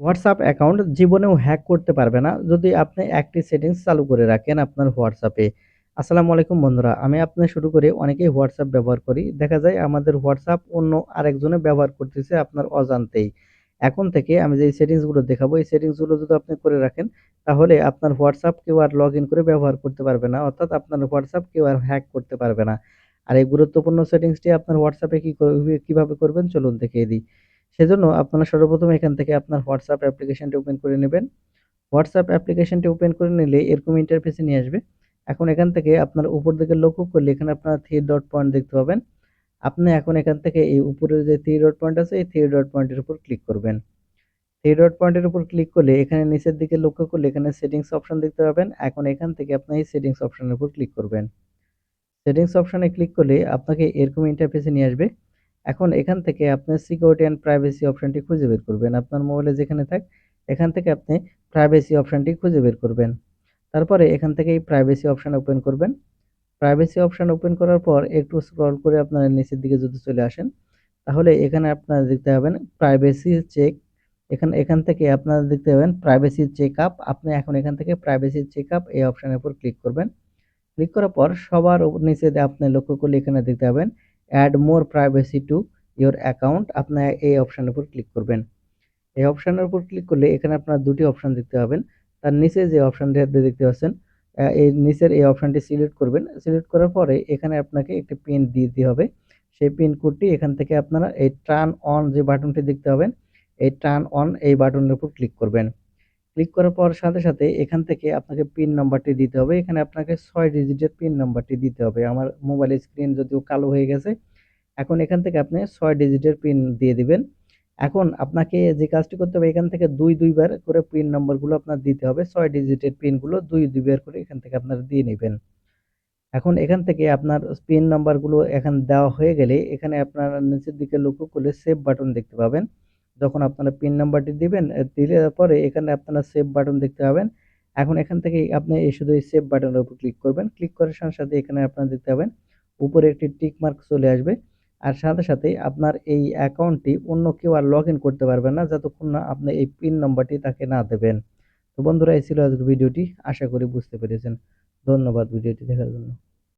WhatsApp account জীবনেও hack করতে পারবে না যদি আপনি একটি সেটিংস চালু করে রাখেন আপনার হোয়াটসঅ্যাপে। আসসালামু আলাইকুম বন্ধুরা, আমি আপনি শুরু করে অনেকেই হোয়াটসঅ্যাপ ব্যবহার করি। দেখা যায় আমাদের হোয়াটসঅ্যাপ অন্য আরেকজনে ব্যবহার করতেছে আপনার অজান্তেই। এখন থেকে আমি যে সেটিংসগুলো দেখাবো, এই সেটিংসগুলো যদি আপনি করে রাখেন, তাহলে আপনার হোয়াটসঅ্যাপ কেউ আর লগ ইন করে ব্যবহার করতে পারবে না, অর্থাৎ আপনার হোয়াটসঅ্যাপ কেউ আর হ্যাক করতে পারবে না। আর এই গুরুত্বপূর্ণ সেটিংসটি আপনার হোয়াটসঅ্যাপে কী কীভাবে করবেন, চলুন দেখিয়ে দিই। সেজন্য আপনারা সর্বপ্রথম এখান থেকে আপনার হোয়াটসঅ্যাপ অ্যাপ্লিকেশনটি ওপেন করে নেবেন। হোয়াটসঅ্যাপ অ্যাপ্লিকেশনটি ওপেন করে নিলে এরকম ইন্টারফেসে নিয়ে আসবে। এখন এখান থেকে আপনার উপর দিকে লক্ষ্য করলে এখানে আপনার থ্রি ডট পয়েন্ট দেখতে পাবেন। আপনি এখন এখান থেকে এই উপরের যে থ্রি ডট পয়েন্ট আছে, এই থ্রি ডট পয়েন্টের উপর ক্লিক করবেন। থ্রি ডট পয়েন্টের উপর ক্লিক করলে এখানে নিচের দিকে লক্ষ্য করলে এখানে সেটিংস অপশন দেখতে পাবেন। এখন এখান থেকে আপনি এই সেটিংস অপশনের উপর ক্লিক করবেন। সেটিংস অপশানে ক্লিক করলে আপনাকে এরকম ইন্টারফেসে নিয়ে আসবে। এখন এখান থেকে আপনি সিকিউরিটি অ্যান্ড প্রাইভেসি অপশনটি খুঁজে বের করবেন। আপনার মোবাইলে যেখানে থাক, এখান থেকে আপনি প্রাইভেসি অপশনটি খুঁজে বের করবেন। তারপরে এখান থেকে এই প্রাইভেসি অপশান ওপেন করবেন। প্রাইভেসি অপশান ওপেন করার পর একটু স্ক্রল করে আপনারা নিচের দিকে যদি চলে আসেন, তাহলে এখানে আপনারা দেখতে পাবেন প্রাইভেসি চেক এখানে, এখান থেকে আপনারা দেখতে পাবেন প্রাইভেসি চেক আপ আপনি এখন এখান থেকে প্রাইভেসি চেক আপ এই অপশানের উপর ক্লিক করবেন। ক্লিক করার পর সবার নিচে আপনি লক্ষ্য করলে এখানে দেখতে পাবেন add more privacy to your account আপনার এই অপশানের উপর ক্লিক করবেন। এই অপশানের উপর ক্লিক করলে এখানে আপনার দুটি অপশান দেখতে পাবেন। তার নিচে যে অপশানটি দেখতে পাচ্ছেন এই নিচের এই অপশানটি সিলেক্ট করবেন। সিলেক্ট করার পরে এখানে আপনাকে একটি পিন দিয়ে দিতে হবে। সেই পিন কোডটি এখান থেকে আপনারা এই টার্ন অন যে বাটনটি দেখতে পাবেন, এই টার্ন অন এই বাটনের উপর ক্লিক করবেন। ক্লিক করার পর সাথে সাথে এখান থেকে আপনাকে পিন নাম্বারটি দিতে হবে। এখানে আপনাকে ছয় ডিজিটের পিন নাম্বারটি দিতে হবে। আমার মোবাইল স্ক্রিন যদিও কালো হয়ে গেছে, এখন এখান থেকে আপনি ছয় ডিজিটের পিন দিয়ে দিবেন। এখন আপনাকে যে কাজটি করতে হবে, এখান থেকে দুই, দুইবার করে পিন নম্বরগুলো আপনার দিতে হবে। ছয় ডিজিটের পিনগুলো দুই, দুইবার করে এখান থেকে আপনারা দিয়ে নেবেন। এখন এখান থেকে আপনার পিন নাম্বারগুলো এখন দেওয়া হয়ে গেলে এখানে আপনার নিচের দিকে লক্ষ্য করলে সেভ বাটন দেখতে পাবেন। যখন আপনারা পিন নাম্বারটি দিবেন দিলে পরে এখানে আপনারা সেভ বাটন দেখতে পাবেন। এখন এখান থেকে আপনি এই শুধু এই সেভ বাটনের উপর ক্লিক করবেন। ক্লিক করার সাথে সাথে এখানে আপনারা দেখতে পাবেন, উপরে একটি টিক মার্ক চলে আসবে। আর সাথে সাথে আপনার এই অ্যাকাউন্টটি অন্য কেউ আর লগ করতে পারবেন না, যতক্ষণ না আপনি এই পিন নাম্বারটি তাকে না দেবেন। তো বন্ধুরা, এই ছিল আজকের ভিডিওটি। আশা করি বুঝতে পেরেছেন। ধন্যবাদ ভিডিওটি দেখার জন্য।